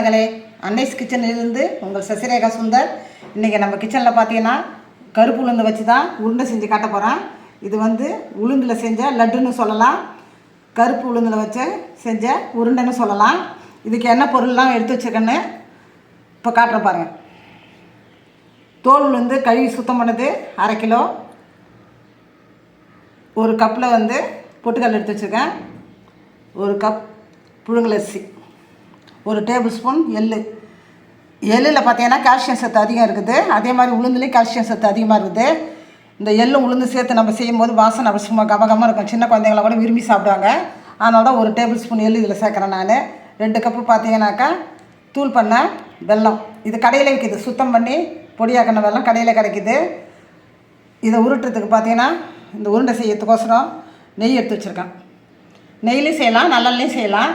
சொந்தங்களே அன்னைஸ் கிச்சனிலிருந்து உங்கள் சசிரேகா சுந்தர். இன்றைக்கி நம்ம கிச்சனில் பார்த்தீங்கன்னா கருப்பு உளுந்து வச்சு தான் உருண்டை செஞ்சு காட்ட போகிறேன் இது வந்து உளுந்தில் செஞ்ச லட்டுன்னு சொல்லலாம். கருப்பு உளுந்தில் வச்சு செஞ்ச உருண்டைன்னு சொல்லலாம். இதுக்கு என்ன பொருள்லாம் எடுத்து வச்சுருக்கேன்னு இப்போ காட்டுறேன் பாருங்கள் தோல் உளுந்து கழுவி சுத்தம் பண்ணது அரை கிலோ. ஒரு கப்பில் வந்து பொட்டுக்கல் எடுத்து வச்சுருக்கேன். ஒரு கப் புழுங்கலரிசி. ஒரு டேபிள் ஸ்பூன் எள்ளு. எள்ளில் பார்த்தீங்கன்னா கால்சியம் சத்து அதிகம் இருக்குது. அதே மாதிரி உளுந்துலேயும் கால்சியம் சத்து அதிகமாக இருக்குது. இந்த எள்ளு உளுந்து சேர்த்து நம்ம செய்யும்போது வாசனை அப்படி சும்மா கமகமாக இருக்கும். சின்ன குழந்தைங்கள கூட விரும்பி சாப்பிடுவாங்க. அதனால தான் ஒரு டேபிள் ஸ்பூன் எள்ளு இதில் சேர்க்குறேன் நான். ரெண்டு கப்பு பார்த்தீங்கன்னாக்கா தூள் பண்ண வெல்லம். இது கடையில் விற்கிது சுத்தம் பண்ணி பொடியாக்கின வெல்லம் கடையில் கிடைக்குது. இதை உருட்டுறதுக்கு பார்த்தீங்கன்னா இந்த உருண்டை செய்யறதுக்கோசரம் நெய் எடுத்து வச்சுருக்கேன். நெய்லையும் செய்யலாம் நல்லெண்ணையும் செய்யலாம்.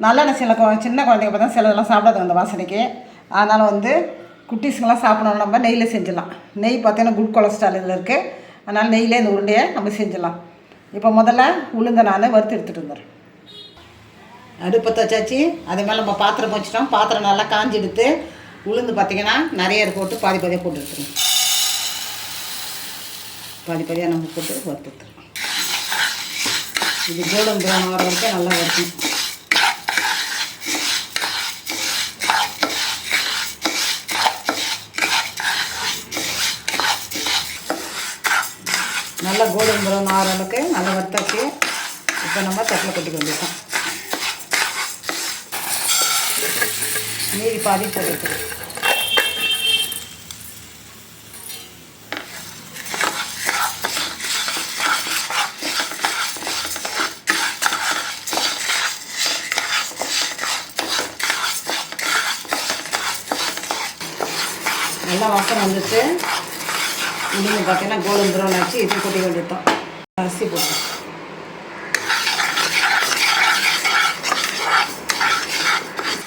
நல்லெண்ணெய் சில கொ- சின்ன குழந்தைங்க பார்த்தா சிலதெல்லாம் சாப்பிடாது அந்த வாசனைக்கு. அதனால் வந்து குட்டீஸுங்கெல்லாம் சாப்பிடணும். நம்ம நெய்யில் செஞ்சிடலாம். நெய் பார்த்தீங்கன்னா குட் கொலஸ்ட்ரால் இதில் இருக்குது அதனால் நெய்யிலே இந்த உருண்டையை நம்ம செஞ்சிடலாம். இப்போ முதல்ல உளுந்த நான் வறுத்து எடுத்துகிட்டு வந்துடுறேன் அடுப்பத்தை வச்சாச்சு. அது மேலே நம்ம பாத்திரம் வச்சிட்டோம் பாத்திரம் நல்லா காஞ்சி எடுத்து உளுந்து பார்த்தீங்கன்னா நிறைய போட்டு பாதி பாதியாக போட்டு எடுத்துருங்க பாதி பாதியாக நம்ம போட்டு வறுத்து எடுத்துருவோம் இது கோல்டன் ப்ரௌன் வரைக்கும் நல்லா வறுக்கணும். நல்லா கோல்டன் ப்ரௌன் ஆகிற அளவுக்கு நல்லா வத்தாச்சு இப்போ நம்ம தட்டில் கொட்டி வந்துட்டோம் மீதி பாதி போட்டு நல்லா வாசம் வந்துச்சு இன்னும் பார்த்தீங்கன்னா கோல்டன் ப்ரௌன் ஆச்சு இது கொட்டி வேண்டியதான் அரிசி போட்டு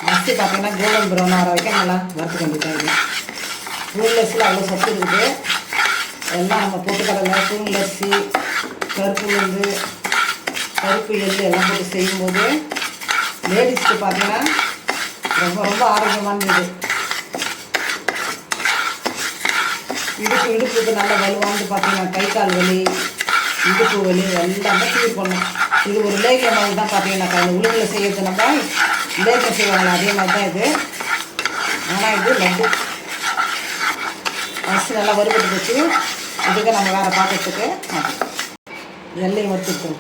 அரிசி பார்த்தீங்கன்னா கோல்டன் ப்ரௌன் ஆகிற வரைக்கும் நல்லா வறுத்து வேண்டியதான் இது புழுங்கரிசியில் அவ்வளோ சத்து இருக்குது எல்லாம் நம்ம போட்டுக்கடலை புழுங்கரிசி கருப்பு உளுந்து கருப்பு எள்ளு எல்லாம் போட்டு செய்யும்போது லேடிஸ்க்கு பார்த்தீங்கன்னா ரொம்ப ரொம்ப ஆரோக்கியமானது இது இடுப்பு இடுப்புக்கு நல்ல வலுவான்னு பார்த்தீங்கன்னா கை கால் வலி இடுப்பு வலி எல்லாமே க்ளியர் பண்ணும் இது ஒரு லேக்கிய மாதிரி தான் பார்த்தீங்கன்னாக்கா இந்த உளுந்தில் செய்யறது நம்ம லேக்கியம் செய்வாங்க அதே மாதிரி தான் இது. ஆனால் இது லட்டு ஃபஸ்ட்டு நல்லா வறுபட்டு போச்சு. அதுக்கு நம்ம வேறு பாத்திரத்துக்கு எல்லையும் வறுத்துட்டோம்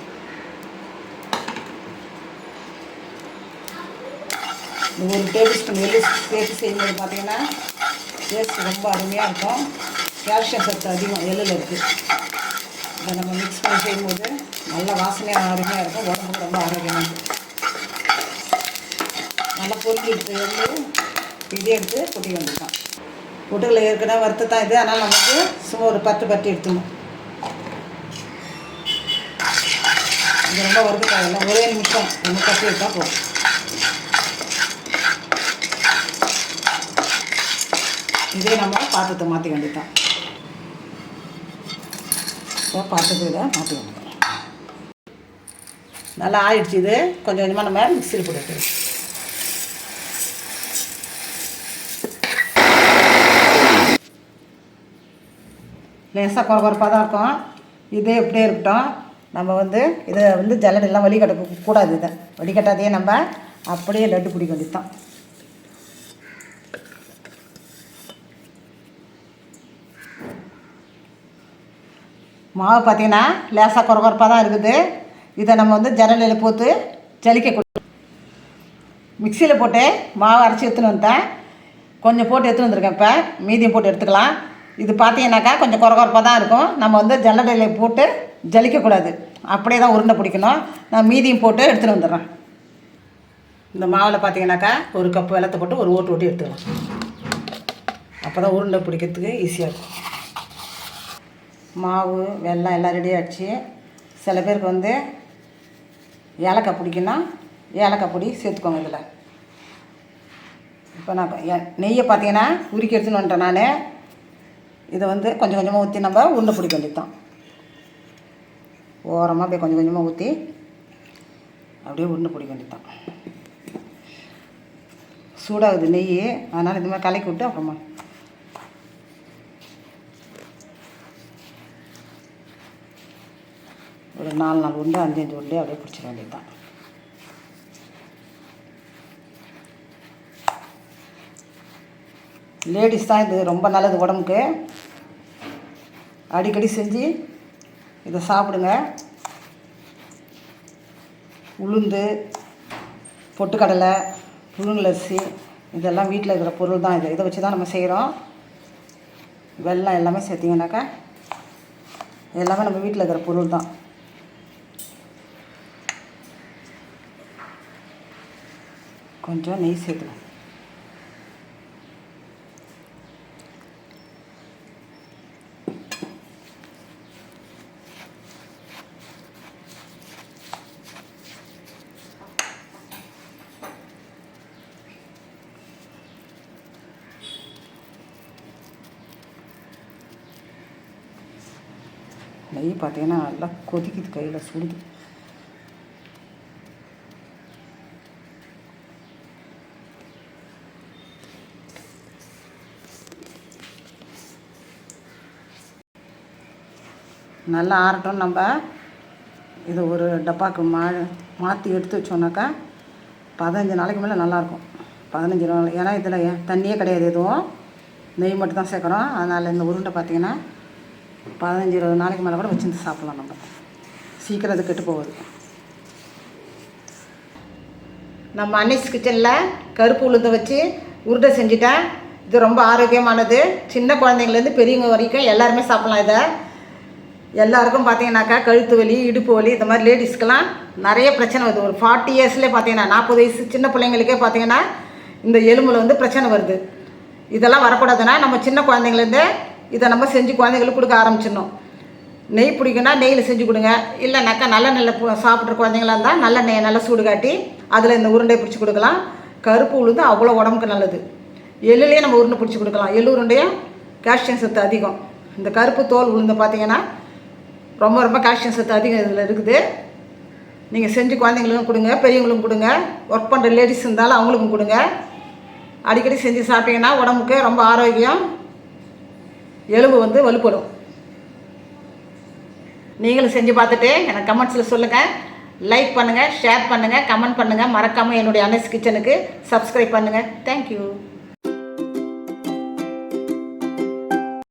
ஒரு டேபிள் ஸ்பூன் எள்ளு சேர்த்து செய்யும்போது பார்த்தீங்கன்னா டேஸ்ட் ரொம்ப அருமையாக இருக்கும். கால்சியம் சத்து அதிகம் எள்ளில் இருக்குது இதை நம்ம மிக்ஸ் பண்ணி செய்யும்போது நல்ல வாசனையாக அருமையாக இருக்கும். உடம்புக்கு ரொம்ப ஆரோக்கியமாக இருக்கும். நல்லா பொறுக்கி எடுத்து எள்ளு இதே எடுத்து கொட்டி வந்துட்டான் பொட்டுகளை ஏற்கனவே வறுத்து தான் இது. அதனால் நமக்கு சும்மா ஒரு பத்து பட்டி எடுத்துக்கணும். இது ரொம்ப வறுத்து தேவையில்லை ஒரே நிமிஷம். நம்ம கட்டி எடுத்தால் போதும். இதே நம்ம பாத்திரத்தை மாற்றி வேண்டியதான் இப்போ இதை மாற்றி வேண்டியதான் நல்லா ஆயிடுச்சு இது. கொஞ்சம் கொஞ்சமாக நம்ம மிக்சியில் போட்டு லேசாக குறை குறைப்பாக தான் இருக்கும். இதே இப்படியே இருக்கட்டும். நம்ம வந்து இதை வந்து ஜல்லடெல்லாம் வடிகட்ட கூடாது இதை. வடிகட்டாதையே நம்ம அப்படியே லட்டு பிடிக்க வேண்டியது தான் மாவு பார்த்தீங்கன்னா லேசாக குறகுறப்பாக தான் இருக்குது. இதை நம்ம வந்து ஜன்னலில் போட்டு ஜலிக்க கொடு. மிக்சியில் போட்டு மாவு அரைச்சி எடுத்துன்னு வந்துட்டேன். கொஞ்சம் போட்டு எடுத்துன்னு வந்திருக்கேன் இப்போ. மீதியம் போட்டு எடுத்துக்கலாம். இது பார்த்தீங்கன்னாக்கா கொஞ்சம் குறகுறப்பாக தான் இருக்கும். நம்ம வந்து ஜல்லடையில் போட்டு ஜலிக்கக்கூடாது அப்படியே தான் உருண்டை பிடிக்கணும். நான் மீதியும் போட்டு எடுத்துன்னு வந்துடுறேன். இந்த மாவில் பார்த்தீங்கன்னாக்கா ஒரு கப்பு வெள்ளத்தை போட்டு ஒரு ஓட்டு ஓட்டி எடுத்துக்கலாம். அப்போ தான் உருண்டை பிடிக்கிறதுக்கு ஈஸியாக இருக்கும். மாவு வெல்லம் எல்லாம் ரெடி ஆகிடுச்சு சில பேருக்கு வந்து ஏலக்காய் பிடிக்குன்னா ஏலக்காய் பொடி சேர்த்துக்கோங்க இதில். இப்போ நான் எ- நெய்யை பார்த்தீங்கன்னா உருக்கி எடுத்துன்னு வந்துட்டேன் நான். இதை வந்து கொஞ்சம் கொஞ்சமாக ஊற்றி நம்ம உருண்டை பிடிக்க வேண்டியதுதான். ஓரமாக அப்படியே கொஞ்சம் கொஞ்சமாக ஊற்றி அப்படியே உருண்டை பிடிக்க வேண்டியதுதான். சூடாகுது நெய். அதனால் இது மாதிரி கலக்கி விட்டு அப்புறமா ஒரு நாலு நாலு உருண்டை அஞ்சு அஞ்சு உருண்டை அப்படியே பிடிச்சிட வேண்டியது தான் லேடிஸ் தான் இது ரொம்ப நல்லது உடம்புக்கு. அடிக்கடி செஞ்சு இதை சாப்பிடுங்க. உளுந்து பொட்டுக்கடலை புழுங்கலரிசி இதெல்லாம் வீட்டில் இருக்கிற பொருள் தான் இது. இதை வச்சு தான் நம்ம செய்கிறோம். வெள்ளம் எல்லாமே சேர்த்திங்கனாக்கா எல்லாமே நம்ம வீட்டில் இருக்கிற பொருள் தான். கொஞ்சம் நெய் சேர்த்துக்கணும் நெய் பார்த்தீங்கன்னா நல்லா கொதிக்குது கையில் சுடுது. நல்லா ஆறட்டும் நம்ம. இது ஒரு டப்பாக்கு மா மாற்றி எடுத்து வச்சோன்னாக்கா பதினஞ்சு நாளைக்கு மேலே நல்லாயிருக்கும் பதினஞ்சு நாள். ஏன்னா இதில் தண்ணியே கிடையாது எதுவும். நெய் மட்டும் தான் சேர்க்குறோம். அதனால் இந்த உருண்டை பார்த்திங்கன்னா பதினஞ்சு இருபது நாளைக்கு மேலே கூட வச்சுருந்து சாப்பிட்லாம் நம்ம. சீக்கிரம் அது கெட்டு போகுது. நம்ம அன்னிஸ் கிச்சனில் கருப்பு உளுந்தை வச்சு உருண்டை செஞ்சுட்டேன். இது ரொம்ப ஆரோக்கியமானது. சின்ன குழந்தைங்கலேருந்து பெரியவங்க வரைக்கும் எல்லாருமே சாப்பிட்லாம் இதை. எல்லாருக்கும் பார்த்தீங்கன்னாக்கா கழுத்து வலி இடுப்பு வலி இந்த மாதிரி லேடிஸ்க்கெலாம் நிறைய பிரச்சனை வருது. ஒரு ஃபார்ட்டி இயர்ஸ்லேயே பார்த்தீங்கன்னா நாற்பது வயசு சின்ன பிள்ளைங்களுக்கே பார்த்தீங்கன்னா இந்த எலும்பில் வந்து பிரச்சனை வருது. இதெல்லாம் வரக்கூடாதுன்னா நம்ம சின்ன குழந்தைங்கலேருந்தே இதை நம்ம செஞ்சு குழந்தைங்களுக்கு கொடுக்க ஆரம்பிச்சிடணும். நெய் பிடிக்குன்னா நெய்யில் செஞ்சு கொடுங்க. இல்லைனாக்கா நல்ல நல்ல சாப்பிட்ற குழந்தைங்களா இருந்தால் நல்ல நெய் நல்லா சூடு காட்டி அதில் இந்த உருண்டையை பிடிச்சி கொடுக்கலாம். கருப்பு உளுந்து அவ்வளோ உடம்புக்கு நல்லது. எள்ளுலேயே நம்ம உருண்டை பிடிச்சி கொடுக்கலாம். எள்ளு உருண்டையும் கால்சியம் சத்து அதிகம். இந்த கருப்பு தோல் உளுந்து பார்த்தீங்கன்னா ரொம்ப ரொம்ப கால்சியம் சத்து அதிகம் இதில் இருக்குது. நீங்கள் செஞ்சு குழந்தைங்களுக்கும் கொடுங்க பெரியவங்களுக்கும் கொடுங்க ஒர்க் பண்ணுற லேடிஸ் இருந்தாலும் அவங்களுக்கும் கொடுங்க. அடிக்கடி செஞ்சு சாப்பிட்டீங்கன்னா உடம்புக்கு ரொம்ப ஆரோக்கியம் எலும்பு வந்து வலுப்படும். நீங்களும் செஞ்சு பார்த்துட்டு எனக்கு கமெண்ட்ஸில் சொல்லுங்கள் லைக் பண்ணுங்கள் ஷேர் பண்ணுங்கள் கமெண்ட் பண்ணுங்கள் மறக்காமல் என்னுடைய அனஸ் கிச்சனுக்கு சப்ஸ்கிரைப் பண்ணுங்கள் தேங்க்யூ